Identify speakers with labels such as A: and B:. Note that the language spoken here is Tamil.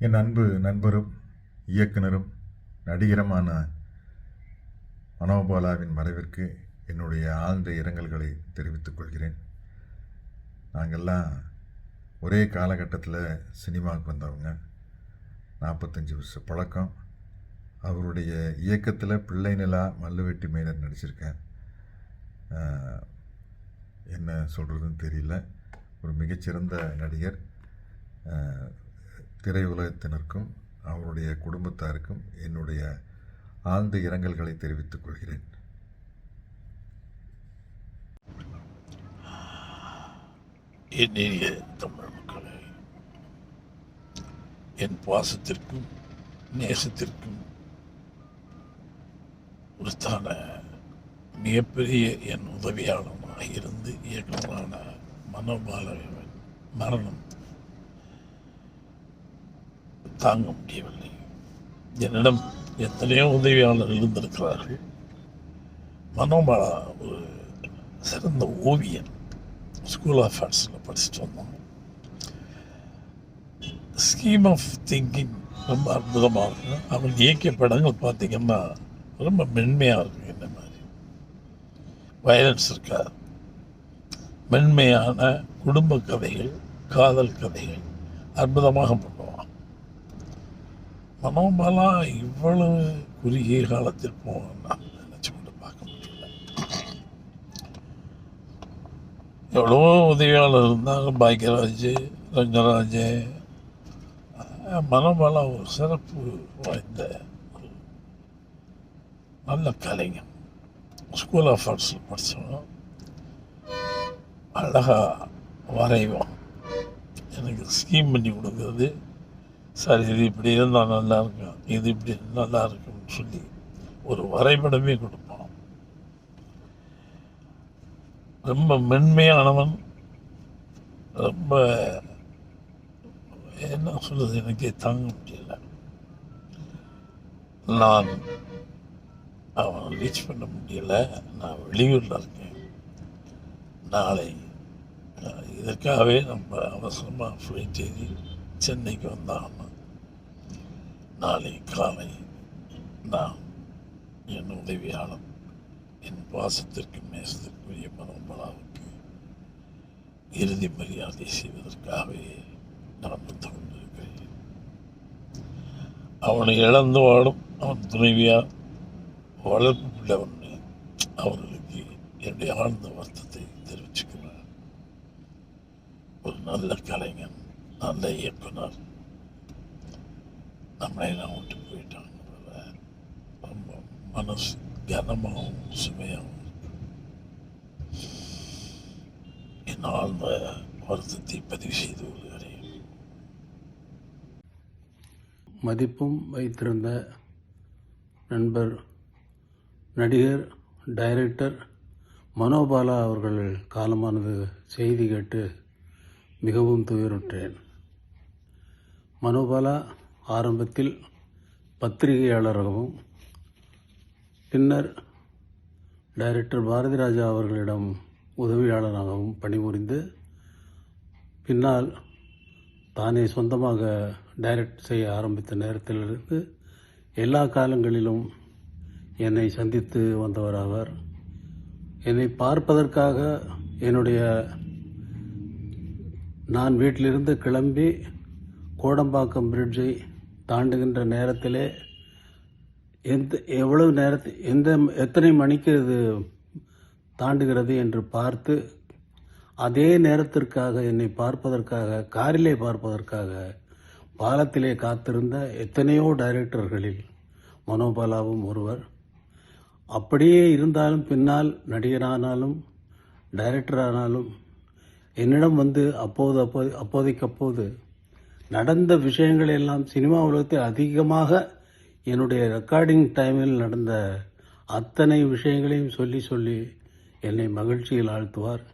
A: என் அன்பு நண்பரும் இயக்குனரும் நடிகருமான மனோபாலாவின் மறைவிற்கு என்னுடைய ஆழ்ந்த இரங்கல்களை தெரிவித்துக் கொள்கிறேன். நாங்கள்லாம் ஒரே காலகட்டத்தில் சினிமாவுக்கு வந்தவங்க. நாற்பத்தஞ்சு வருஷ பழக்கம். அவருடைய இயக்கத்தில் பிள்ளை நிலா மல்லுவெட்டி மேனர் நடிச்சிருக்கேன். என்ன சொல்கிறதுன்னு தெரியல. ஒரு மிகச்சிறந்த நடிகர். திரையுலகத்தினருக்கும் அவருடைய குடும்பத்தாருக்கும் என்னுடைய ஆழ்ந்த இரங்கல்களை தெரிவித்துக் கொள்கிறேன்.
B: என்னிய தமிழ் மக்களே என் பாசத்திற்கும் நேசத்திற்கும் உருத்தான மிகப்பெரிய என் உதவியாளனாக இருந்து இயக்குநரான மனோபாலவன் மரணம் தாங்க முடியவில்லை. என்னிடம் எத்தனையோ உதவியாளர் இருந்திருக்கிறார்கள். மனோபாலா ஒரு சிறந்த ஓவியன் ஸ்கூல் ஆஃப் ஆர்ட்ஸில் படிச்சுட்டு வந்தோம் ஸ்கீம் ஆஃப் திங்கிங் ரொம்ப அற்புதமாக இருக்கும் அவன் இயக்கிய படங்கள் பார்த்திங்கன்னா ரொம்ப மென்மையாக இருக்கும் இந்த மாதிரி. வயலன்ஸ் இருக்காது. மென்மையான குடும்ப கதைகள் காதல் கதைகள் அற்புதமாக பண்ணுவோம் மனோபலா இவ்வளவு குறுகிய காலத்தில் நான் நினச்சி கொண்டு பார்க்க முடியல. எவ்வளவோ உதவியாளர் இருந்தாங்க பாக்கியராஜ் ரங்கராஜ். மனோபலா ஒரு சிறப்பு வாய்ந்த நல்ல கலைஞன் ஸ்கூல் ஆஃப் ஆர்ட்ஸில் படித்தவன் அழகாக வரைவோம் எனக்கு ஸ்கீம் பண்ணி கொடுக்குறது. சார் இது இப்படி இருந்தால் நல்லா இருக்கும். இது இப்படி நல்லா இருக்கும்னு சொல்லி ஒரு வரைபடமே கொடுப்பான். ரொம்ப மென்மையானவன். ரொம்ப என்ன சொல்றது? எனக்கே தாங்க முடியல. நான் அவன் ரீச் பண்ண முடியல. நான் வெளியூரில் இருக்கேன். நாளை இதற்காகவே நம்ம அவசரமாக ஃப்ளைட் ஏறி சென்னைக்கு வந்தாகணும். நாளை காலை நான் என் உதவியாளர் என் பாசத்திற்கு நேசத்திற்குரிய மனோபலாவுக்கு இறுதி மரியாதை செய்வதற்காகவே நான் கொண்டிருக்கிறேன் அவனை இழந்து வாடும் அவன் துணைவியார் வளர்ப்பு பிள்ளை அவர்களுக்கு என்னுடைய ஆழ்ந்த வருத்தத்தை தெரிவிச்சுக்கிறேன் ஒரு நல்ல கலைஞன் நல்ல இயக்குனர் நம்மளை விட்டு போயிட்டாங்க ரொம்ப மனசு கனமாகவும் சுமையாகவும் என்னால் என் ஆழ்ந்த வருத்தத்தை பதிவு செய்து கொள்கிறேன்.
C: மதிப்பும் வைத்திருந்த நண்பர் நடிகர் டைரக்டர் மனோபாலா அவர்கள் காலமானது செய்தி கேட்டு மிகவும் துயருற்றேன். மனோபாலா ஆரம்பத்தில் பத்திரிகையாளராகவும் பின்னர் டைரக்டர் பாரதி ராஜா அவர்களிடம் உதவியாளராகவும் பணிபுரிந்து பின்னால் தானே சொந்தமாக டைரக்ட் செய்ய ஆரம்பித்த நேரத்திலிருந்து எல்லா காலங்களிலும் என்னை சந்தித்து வந்தவர் அவர் என்னை பார்ப்பதற்காக என்னுடைய நான் வீட்டிலிருந்து கிளம்பி கோடம்பாக்கம் பிரிட்ஜை தாண்டுகின்ற நேரத்திலே எந்த எவ்வளவு நேரத்து எந்த எத்தனை மணிக்கு இது தாண்டுகிறது என்று பார்த்து அதே நேரத்திற்காக என்னை பார்ப்பதற்காக காரிலே பார்ப்பதற்காக பாலத்திலே காத்திருந்த எத்தனையோ டைரக்டர்களில் மனோபாலாவும் ஒருவர். அப்படியே இருந்தாலும் பின்னால் நடிகரானாலும் டைரக்டரானாலும் என்னிடம் வந்து அப்போது அப்போது அப்போதைக்கு அப்போது நடந்த விஷயங்கள் எல்லாம் சினிமா உலகத்தில் அதிகமாக என்னுடைய ரெக்கார்டிங் டைமில் நடந்த அத்தனை விஷயங்களையும் சொல்லி சொல்லி என்னை மகிழ்ச்சியில் ஆழ்த்துவார்.